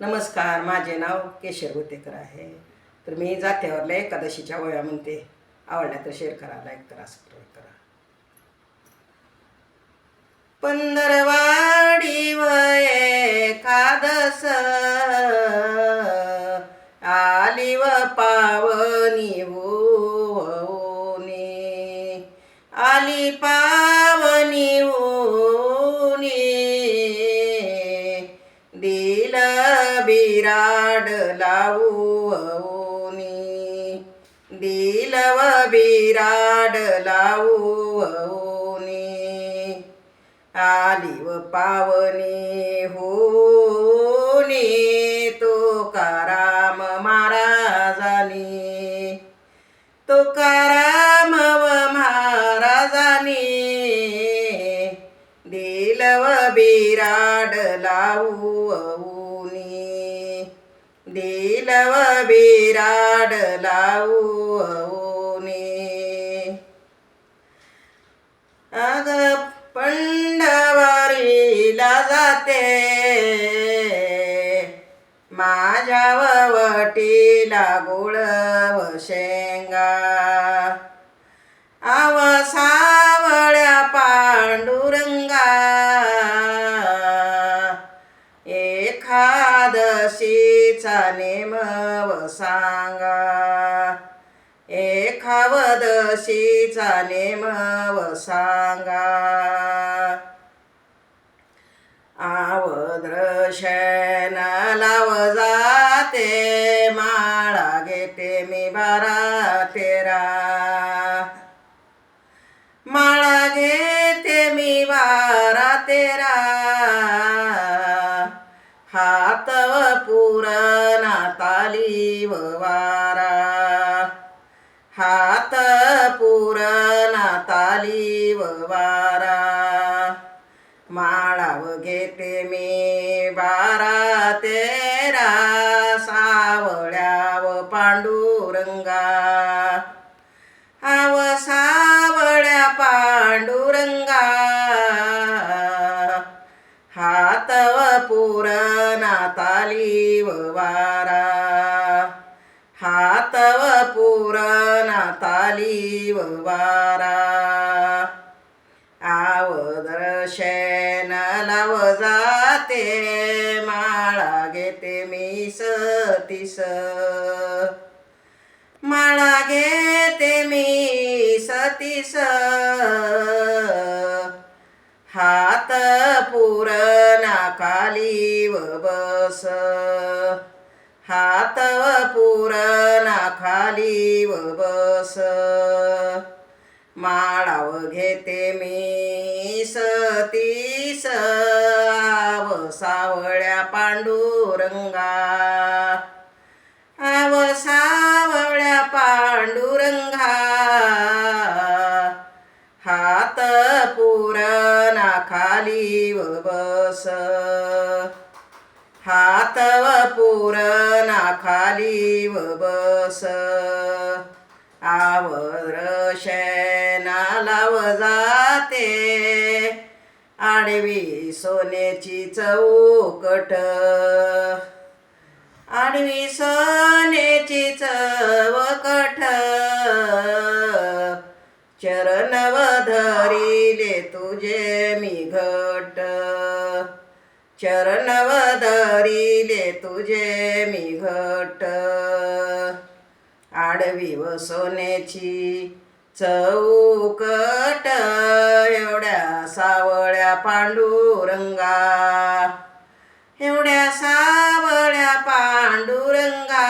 नमस्कार माझे नाव केशर गोतेकर आहे. तर मी जात्यावरल्या एकादशीच्या वया म्हणते. आवडल्या तर शेअर करा लाईक करा सबस्क्राईब करा. पंधरवाडी एकादस. आली व पावनी ऊनी आली पा लावूनी दिलव बिराड लावूनी आली व पावनी होनी तुकाराम महाराजानी. तुकाराम व महाराजानी. दिलव बिराड लावू दिलव बिराड लावूनी अग पंढवारीला जाते माझ्या वटीला गुळव एखादशीचा नेमव सांगा. एखावदशीचा नेमव सांगा. आवद्रशन लाव जाते माळा घेते मी बारा तेरा ताली व वारा. हात पुरणा ताली व वारा. माळाव घेते मी बारा तेरा सावळ्याव पांडुरंगा. आव सावळ्या पांडुरंगा. हातव पुरणा ताली व वारा. पुरणा वारा आवदर्शन लाव जाते माळा घेते मी सतीस. माळा घेते मी सतीस. हात पुरणा खाली व बस तव पुरणा खाली व बस. माळाव घेते मी सतीस आव सावळ्या पांडुरंगा. आव सावळ्या पांडुरंगा. हात पुरणा खाली व बस. हात पुरणा खाली व बस. आवरशना व जाते आडवी सोन्याची चौकट. आडवी सोन्याची चवकट. चरणव धरिले तुझे मी घट. चरण करीले तुझे मी घट. आडवी व सोन्याची चौकट एवढ्या सावळ्या पांडुरंगा. एवढ्या सावळ्या पांडुरंगा.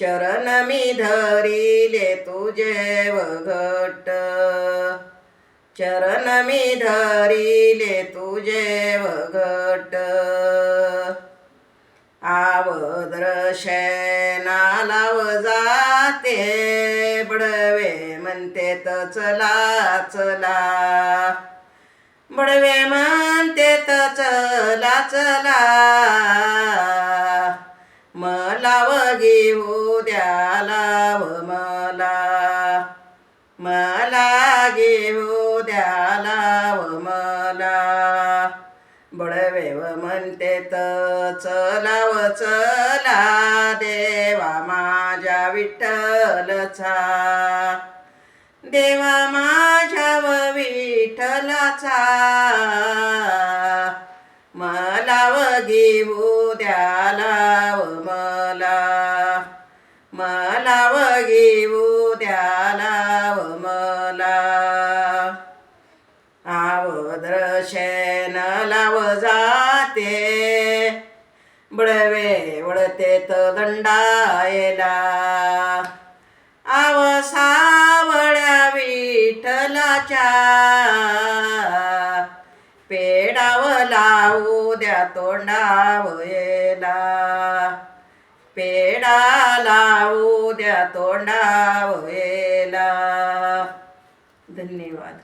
चरण मी धरिले तुझे व घट. चरण धरिले तुझे व आवद्र आवद्रशना लाव जाते बडवे म्हणते तर चला चला. बडवे म्हणते तर चला चला. मला व घेऊ द्याला व मला. येत चलाव चला देवा माझ्या विठ्ठलचा देवा माझ्या व विठ्ठलाचा मला व घेऊ द्याला व मला. मला व घेऊ द्याला व बळवे दंडायला आव सावळ्या विठ्ठलाच्या. पेडाव लावू द्या तोंडावयला पेडा लावू द्या तोंडाव येला. धन्यवाद.